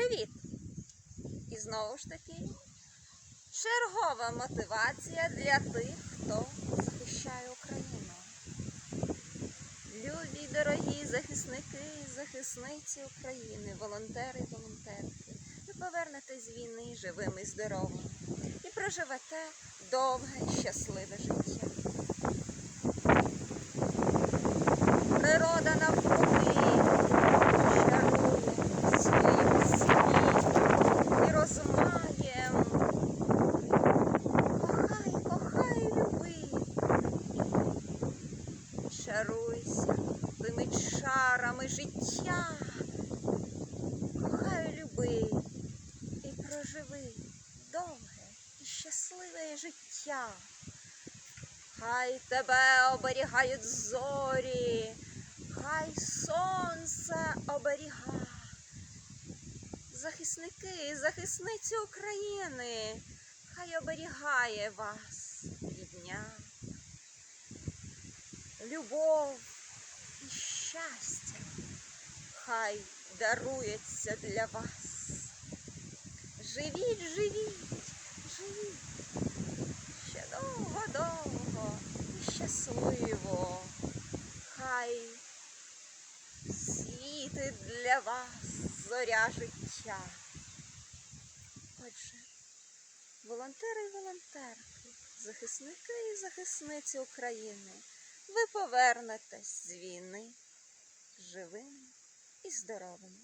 Привіт! І знову ж таки чергова мотивація для тих, хто захищає Україну. Любі, дорогі захисники і захисниці України, волонтери і волонтерки, ви повернетесь з війни живими і здоровими і проживете довге щасливе життя. Чаруйся тими чарами життя. Кохай, люби і проживи довге і щасливе життя. Хай тебе оберігають зорі, хай сонце оберіга. Захисники захисниці України, хай оберігає вас Любов і щастя хай дарується для вас. Живіть, живіть, живіть ще довго-довго і щасливо. Хай світить для вас зоря життя. Отже, волонтери і волонтерки, захисники і захисниці України, ви повернетесь з війни живими і здоровими.